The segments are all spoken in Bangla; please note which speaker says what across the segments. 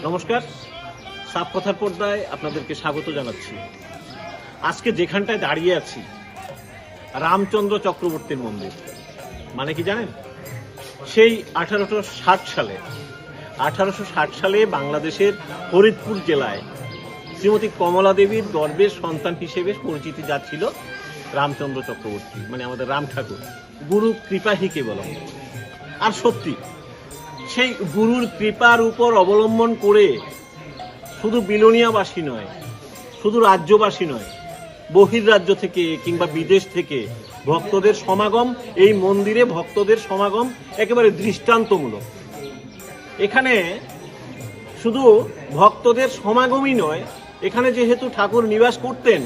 Speaker 1: নমস্কার। সাপ কথার পর্দায় আপনাদেরকে স্বাগত জানাচ্ছি। আজকে যেখানটায় দাঁড়িয়ে আছি, রামচন্দ্র চক্রবর্তীর মন্দির। মানে কি জানেন? সেই আঠারোশো ষাট সালে, আঠারোশো ষাট সালে বাংলাদেশের ফরিদপুর জেলায় শ্রীমতী কমলা দেবীর গর্বের সন্তান হিসেবে পরিচিতি যাচ্ছিল রামচন্দ্র চক্রবর্তী মানে আমাদের রাম ঠাকুর। গুরু কৃপাহীকে বলা। আর সত্যি সেই গুরুর কৃপার উপর অবলম্বন করে শুধু বিলোনিয়াবাসী নয়, শুধু রাজ্যবাসী নয় বহির্রাজ্য থেকে কিংবা বিদেশ থেকে ভক্তদের সমাগম, এই মন্দিরে ভক্তদের সমাগম একেবারে দৃষ্টান্তমূলক। এখানে শুধু ভক্তদের সমাগমই নয়, এখানে যেহেতু ঠাকুর নিবাস করতেন,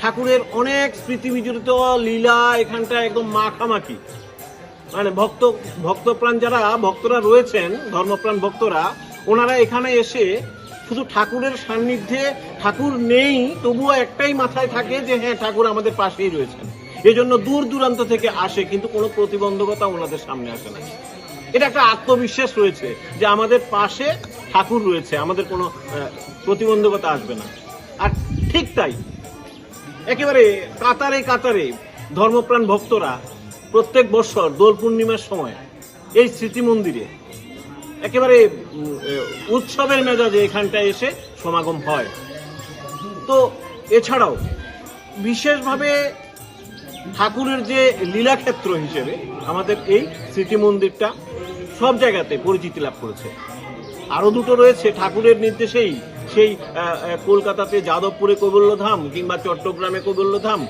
Speaker 1: ঠাকুরের অনেক স্মৃতি বিজড়িত লীলা এখানটা একদম মাখামাখি। মানে ভক্ত, ভক্তপ্রাণ যারা, ভক্তরা রয়েছেন, ধর্মপ্রাণ ভক্তরা, ওনারা এখানে এসে শুধু ঠাকুরের সান্নিধ্যে ঠাকুর নেই, তবুও একটাই মাথায় থাকে যে হ্যাঁ ঠাকুর আমাদের পাশেই রয়েছেন। এজন্য দূর দূরান্ত থেকে আসে, কিন্তু কোনো প্রতিবন্ধকতা ওনাদের সামনে আসে না। এটা একটা আত্মবিশ্বাস রয়েছে যে আমাদের পাশে ঠাকুর রয়েছে, আমাদের কোনো প্রতিবন্ধকতা আসবে না। আর ঠিক তাই, একেবারে কাতারে কাতারে ধর্মপ্রাণ ভক্তরা প্রত্যেক বছর দোল পূর্ণিমার সময় এই স্মৃতি মন্দিরে একেবারে উৎসবের মেজাজে এখানটায় এসে সমাগম হয়। তো এছাড়াও বিশেষভাবে ঠাকুরের যে লীলাক্ষেত্র হিসেবে আমাদের এই স্মৃতি মন্দিরটা সব জায়গাতে পরিচিতি লাভ করেছে। আরও দুটো রয়েছে ঠাকুরের নির্দেশেই সেই কলকাতাতে যাদবপুরে কৈবল্যধাম কিংবা চট্টগ্রামে কৈবল্যধাম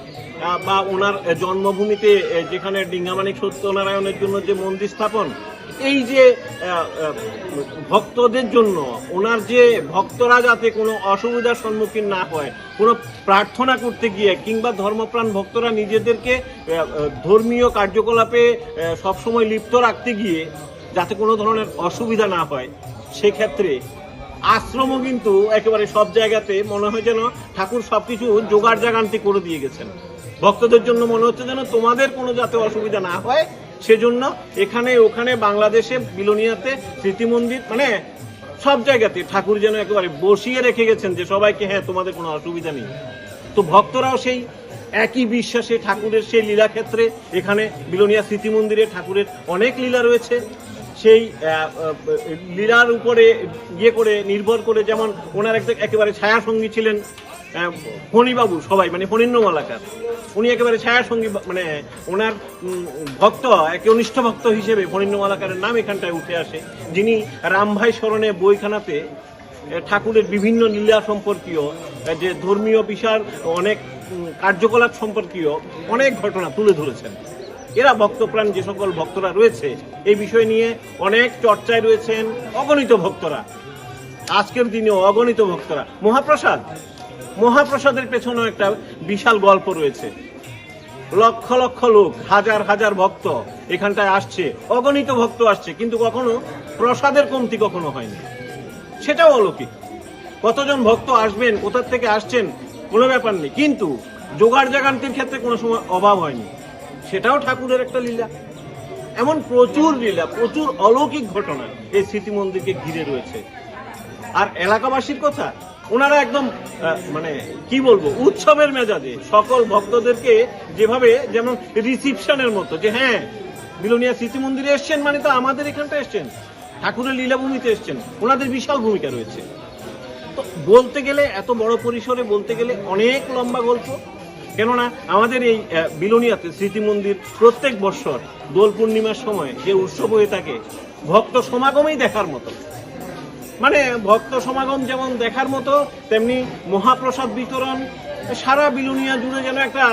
Speaker 1: বা ওনার জন্মভূমিতে যেখানে ডিঙ্গামানিক সত্যনারায়ণের জন্য যে মন্দির স্থাপন, এই যে ভক্তদের জন্য, ওনার যে ভক্তরা যাতে কোনো অসুবিধার সম্মুখীন না হয়, কোনো প্রার্থনা করতে গিয়ে, কিংবা ধর্মপ্রাণ ভক্তরা নিজেদেরকে ধর্মীয় কার্যকলাপে সবসময় লিপ্ত রাখতে গিয়ে, যাতে কোনো ধরনের অসুবিধা না হয়, সেক্ষেত্রে আশ্রমও কিন্তু একেবারে সব জায়গাতে মনে হয় যেন ঠাকুর সবকিছু জোগাড় জাগান্তি করে দিয়ে গেছেন। ভক্তদের জন্য মনে হচ্ছে যেন তোমাদের কোনো যাতে অসুবিধা না হয়, সেজন্য এখানে, ওখানে বাংলাদেশে, বিলোনিয়াতে স্মৃতি মন্দির মানে সব জায়গাতে ঠাকুর যেন একেবারে বসিয়ে রেখে গেছেন যে সবাইকে হ্যাঁ তোমাদের কোনো অসুবিধা নেই। তো ভক্তরাও সেই একই বিশ্বাসে ঠাকুরের সেই লীলা ক্ষেত্রে এখানে বিলোনিয়া স্মৃতি মন্দিরে ঠাকুরের অনেক লীলা রয়েছে। সেই লীলার উপরে ইয়ে করে নির্ভর করে যেমন ওনার একটা একেবারে ছায়া সঙ্গী ছিলেন ফণিবাবু সবাই মানে ফণীন্দ্র মালাকার উনি একেবারে ছায়া সঙ্গী মানে ওনার ভক্ত, এক অনিষ্ঠ ভক্ত হিসেবে ফণীন্দ্র মালাকারের নাম এখানটায় উঠে আসে। যিনি রামভাই স্মরণে বইখানাতে ঠাকুরের বিভিন্ন লীলা সম্পর্কীয় যে ধর্মীয় বিষয় অনেক কার্যকলাপ সম্পর্কীয় অনেক ঘটনা তুলে ধরেছেন। এরা ভক্তপ্রাণ যে সকল ভক্তরা রয়েছে, এই বিষয় নিয়ে অনেক চর্চায় রয়েছেন অগণিত ভক্তরা। আজকের দিনে অগণিত ভক্তরা। মহাপ্রসাদ। মহাপ্রসাদের পেছনেও একটা বিশাল গল্প রয়েছে। লক্ষ লক্ষ লোক, হাজার হাজার ভক্ত এখানটায় আসছে। অগণিত ভক্ত আসছে, কিন্তু কখনো প্রসাদের কমতি কখনো হয়নি। সেটাও অলৌকিক। কতজন ভক্ত আসবেন, কোথার থেকে আসছেন, কোনো ব্যাপার নেই। কিন্তু জোগাড় জাগান্তির ক্ষেত্রে কোনো সময় অভাব হয়নি। সেটাও ঠাকুরের একটা লীলা। এমন প্রচুর লীলা, প্রচুর অলৌকিক ঘটনা এই স্মৃতি মন্দিরকে ঘিরে রয়েছে। আর এলাকাবাসীর কথা, ওনারা একদম মানে কি বলব, উৎসবের মেজাজে সকল ভক্তদেরকে যেভাবে যেমন রিসিপশনের মতো যে হ্যাঁ বিলোনিয়া স্মৃতি মন্দিরে এসছেন মানে তো আমাদের এখানটা এসছেন, ঠাকুরের লীলাভূমিতে এসছেন, ওনাদের বিশাল ভূমিকা রয়েছে। তো বলতে গেলে, এত বড় পরিসরে বলতে গেলে অনেক লম্বা গল্প কেননা আমাদের এই বিলোনিয়াতে স্মৃতি মন্দির প্রত্যেক বৎসর দোল পূর্ণিমার সময় যে উৎসব হয়ে থাকে, ভক্ত সমাগমেই দেখার মতো। মানে ভক্ত সমাগম যেমন দেখার মতো, তেমনি মহাপ্রসাদ বিতরণ, সারা বিলুনিয়া জুড়ে যেন একটা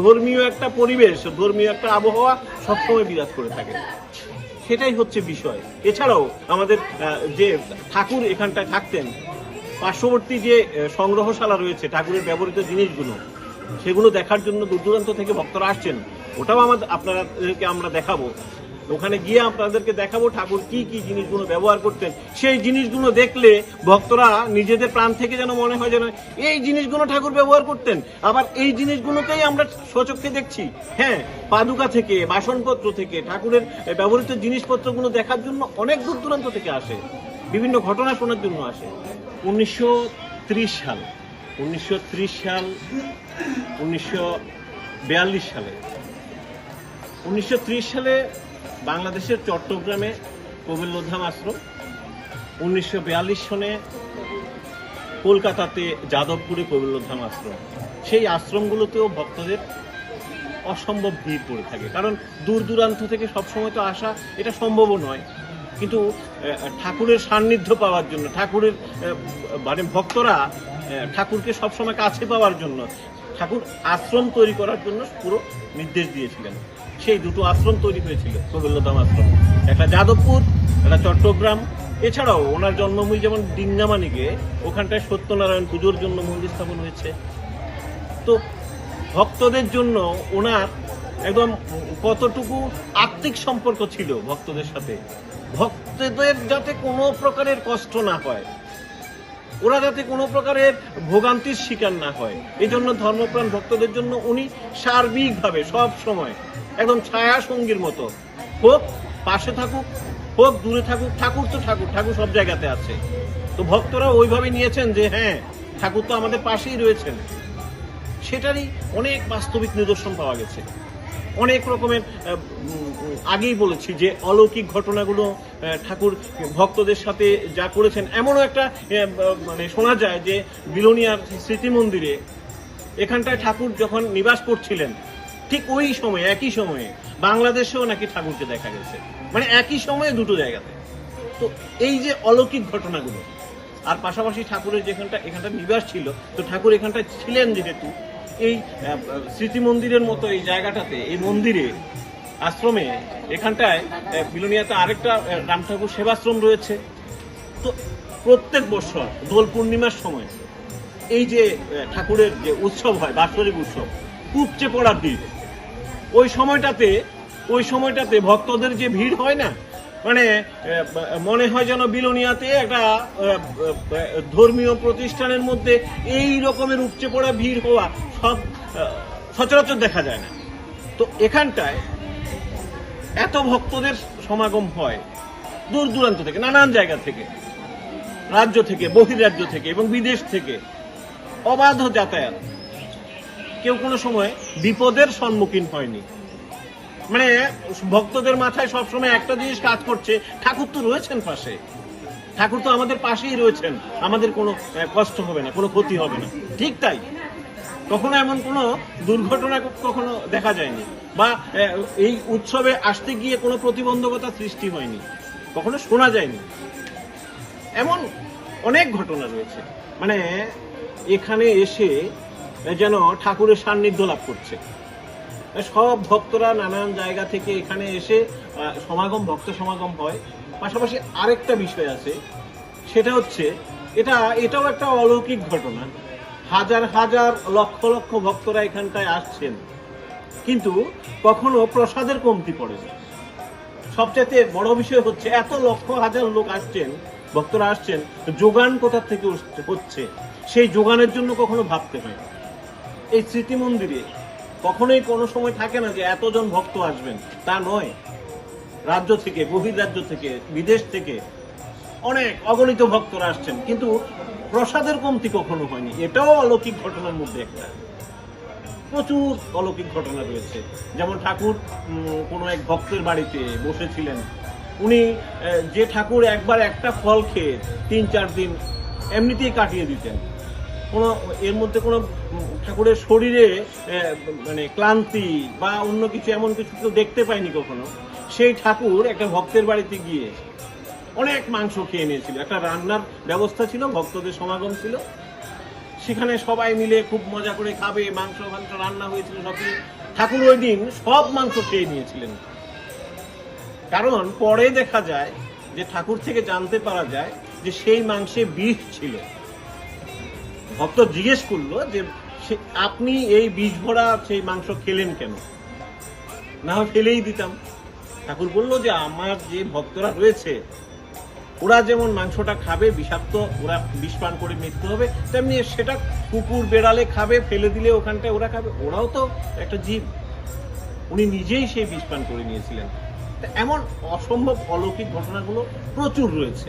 Speaker 1: ধর্মীয় একটা পরিবেশ, ধর্মীয় একটা আবহাওয়া সবসময় বিরাজ করে থাকে। সেটাই হচ্ছে বিষয়। এছাড়াও আমাদের যে ঠাকুর এখানটায় থাকতেন, পার্শ্ববর্তী যে সংগ্রহশালা রয়েছে, ঠাকুরের ব্যবহৃত জিনিসগুলো সেগুলো দেখার জন্য দূর দূরান্ত থেকে ভক্তরা আসছেন, ওটাও আমাদের আপনাদেরকে আমরা দেখাবো। ওখানে গিয়ে আপনাদেরকে দেখাবো ঠাকুর কি কি জিনিসগুলো ব্যবহার করতেন। সেই জিনিসগুলো দেখলে ভক্তরা নিজেদের প্রাণ থেকে যেন মনে হয় যেন, এই জিনিসগুলো ঠাকুর ব্যবহার করতেন, আবার এই জিনিসগুলোকেই আমরা সচক্ষে দেখছি। হ্যাঁ পাদুকা থেকে, বাসনপত্র থেকে, ঠাকুরের ব্যবহৃত জিনিসপত্রগুলো দেখার জন্য অনেক দূর দূরান্ত থেকে আসে। বিভিন্ন ঘটনা শোনার জন্য আসে। উনিশশো ত্রিশ সাল। উনিশশো ত্রিশ সাল, উনিশশো বিয়াল্লিশ সালে। উনিশশো ত্রিশ সালে বাংলাদেশের চট্টগ্রামে কবিরলোধাম আশ্রম। উনিশশো সনে কলকাতাতে যাদবপুরে কবিরলোধাম আশ্রম। সেই আশ্রমগুলোতেও ভক্তদের অসম্ভব ভিড় পড়ে থাকে। কারণ দূর দূরান্ত থেকে সবসময় তো আসা এটা সম্ভবও নয়। কিন্তু ঠাকুরের সান্নিধ্য পাওয়ার জন্য, ঠাকুরের মানে ভক্তরা ঠাকুরকে সবসময় কাছে পাওয়ার জন্য, ঠাকুর আশ্রম তৈরি করার জন্য পুরো নির্দেশ দিয়েছিলেন। সেই দুটো আশ্রম তৈরি হয়েছিল কবিল্লধাম আশ্রম। একটা যাদবপুর, একটা চট্টগ্রাম। এছাড়াও ওনার জন্মভূমি যেমন ডিঙ্গামানিকে, ওখানটায় সত্যনারায়ণ পুজোর জন্য মন্দির স্থাপন হয়েছে। তো ভক্তদের জন্য ওনার একদম কতটুকু আত্মিক সম্পর্ক ছিল ভক্তদের সাথে? ভক্তদের যাতে কোনো প্রকারের কষ্ট না হয় ওরা যাতে কোনো প্রকারের ভোগান্তির শিকার না হয়। এই জন্য ধর্মপ্রাণ ভক্তদের জন্য উনি সার্বিকভাবে সব সময় একদম ছায়া সঙ্গীর মতো। হোক পাশে থাকুক, হোক দূরে থাকুক, ঠাকুর তো ঠাকুর ঠাকুর সব জায়গাতে আছে। তো ভক্তরা ওইভাবে নিয়েছেন যে হ্যাঁ ঠাকুর তো আমাদের পাশেই রয়েছেন। সেটারই অনেক বাস্তবিক নিদর্শন পাওয়া গেছে। অনেক রকমের আগেই বলেছি যে অলৌকিক ঘটনাগুলো ঠাকুর ভক্তদের সাথে যা করেছেন। এমনও একটা মানে শোনা যায় যে বিলোনিয়ার স্মৃতি মন্দিরে এখানটায় ঠাকুর যখন নিবাস করছিলেন, ঠিক ওই সময়ে, একই সময়ে বাংলাদেশেও নাকি ঠাকুরকে দেখা গেছে। মানে একই সময়ে দুটো জায়গাতে। তো এই যে অলৌকিক ঘটনাগুলো, আর পাশাপাশি ঠাকুরের যেখানটা, এখানটা নিবাস ছিল, তো ঠাকুর এখানটা ছিলেন যেহেতু এই স্মৃতি মন্দিরের মতো এই জায়গাটাতে, এই মন্দিরে, আশ্রমে, এখানটায় বিলোনিয়াতে আরেকটা রাম ঠাকুর সেবাশ্রম রয়েছে। তো প্রত্যেক বছর দোল পূর্ণিমার সময় এই যে ঠাকুরের যে উৎসব হয়, বাৎসরিক উৎসব, উপচে পড়ার দিন, ওই সময়টাতে ওই সময়টাতে ভক্তদের যে ভিড় হয় না মানে মনে হয় যেন বিলোনিয়াতে একটা ধর্মীয় প্রতিষ্ঠানের মধ্যে এই রকমের উপচে পড়া ভিড় হওয়া সব সচরাচর দেখা যায় না। তো এখানটায় এত ভক্তদের সমাগম হয় দূর দূরান্ত থেকে, নানান জায়গা থেকে, রাজ্য থেকে, বহিরাজ্য থেকে এবং বিদেশ থেকে, অবাধ যাতায়াত। কেউ কোনো সময় বিপদের সম্মুখীন হয়নি। মানে ভক্তদের মাথায় সবসময় একটা জিনিস কাজ করছে, ঠাকুর তো রয়েছেন পাশে। ঠাকুর তো আমাদের পাশেই রয়েছেন। আমাদের কোনো কষ্ট হবে না, কোনো ক্ষতি হবে না। ঠিক তাই। কখনো এমন কোনো দুর্ঘটনা কখনো দেখা যায়নি। বা এই উৎসবে আসতে গিয়ে কোনো প্রতিবন্ধকতা সৃষ্টি হয়নি। কখনো শোনা যায়নি। এমন অনেক ঘটনা রয়েছে। মানে এখানে এসে যেন ঠাকুরের সান্নিধ্য লাভ করছে। সব ভক্তরা নানান জায়গা থেকে এখানে এসে সমাগম, ভক্ত সমাগম হয়। পাশাপাশি আরেকটা বিষয় আছে, সেটা হচ্ছে, এটা, এটাও একটা অলৌকিক ঘটনা। হাজার হাজার লক্ষ লক্ষ ভক্তরা এখানটায় আসছেন। কিন্তু কখনো প্রসাদের কমতি পড়ে না সবচেয়ে বড় বিষয় হচ্ছে, এত লক্ষ হাজার লোক আসছেন, ভক্তরা আসছেন, যোগান কোথা থেকে হচ্ছে? সেই যোগানের জন্য কখনো ভাবতে হয় এই স্মৃতি মন্দিরে কখনোই কোনো সময় থাকে না যে এতজন ভক্ত আসবেন। তা নয়। রাজ্য থেকে বহির্রাজ্য থেকে, বিদেশ থেকে অনেক অগণিত ভক্তরা আসছেন। কিন্তু প্রসাদের কমতি কখনো হয়নি। এটাও অলৌকিক ঘটনার মধ্যে একটা। প্রচুর অলৌকিক ঘটনা রয়েছে। যেমন ঠাকুর কোনো এক ভক্তের বাড়িতে বসেছিলেন। উনি যে ঠাকুর একবার একটা ফল খেয়ে তিন চার দিন এমনিতেই কাটিয়ে দিতেন। কোনো, এর মধ্যে কোনো ঠাকুরের শরীরে মানে ক্লান্তি বা অন্য কিছু এমন কিছু কেউ দেখতে পায়নি কখনো, সেই ঠাকুর একটা ভক্তের বাড়িতে গিয়ে অনেক মাংস খেয়ে নিয়েছিল। একটা রান্নার ব্যবস্থা ছিল, ভক্তদের সমাগম ছিল। সেখানে সবাই মিলে খুব মজা করে খাবে, মাংস মাংস রান্না হয়েছিল সব ঠাকুর ওই দিন সব মাংস খেয়ে নিয়েছিলেন। কারণ পরে দেখা যায় যে ঠাকুর থেকে জানতে পারা যায় যে সেই মাংসে বিষ ছিল। ভক্ত জিজ্ঞেস করল যে আপনি এই বীজ ভরা সেই মাংস খেলেন কেন? না ফেলেই দিতাম। ঠাকুর বলল যে, আমার যে ভক্তরা রয়েছে, ওরা যেমন মাংসটা খাবে, বিষাক্ত, ওরা বিষ পান করে মৃত্যু হবে, তেমনি সেটা কুকুর বেড়ালে খাবে, ফেলে দিলে ওখানটায় ওরা খাবে, ওরাও তো একটা জীব। উনি নিজেই সেই বিষ পান করে নিয়েছিলেন।
Speaker 2: এমন অসম্ভব অলৌকিক ঘটনাগুলো প্রচুর রয়েছে।